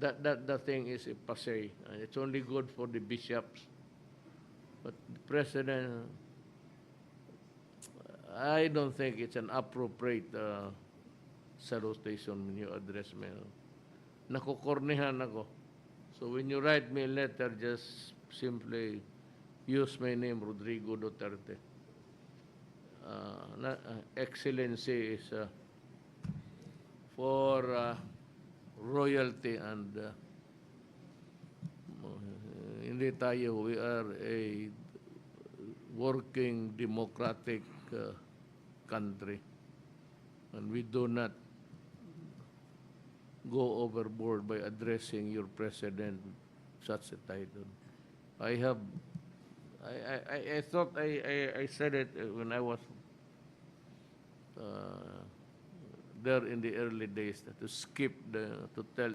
that, that, that thing is a passe. And it's only good for the bishops. But the president, I don't think it's an appropriate uh, salutation when you address me. Nakukornihan ako. So when you write me a letter, just simply use my name, Rodrigo Duterte. Uh, na, uh, excellency is uh, for uh, royalty and uh, hindi tayo, we are a working democratic uh, country and we do not go overboard by addressing your president such a title. I have, I, I, I- thought I, I, I said it when I was there in the early days, to skip the, to tell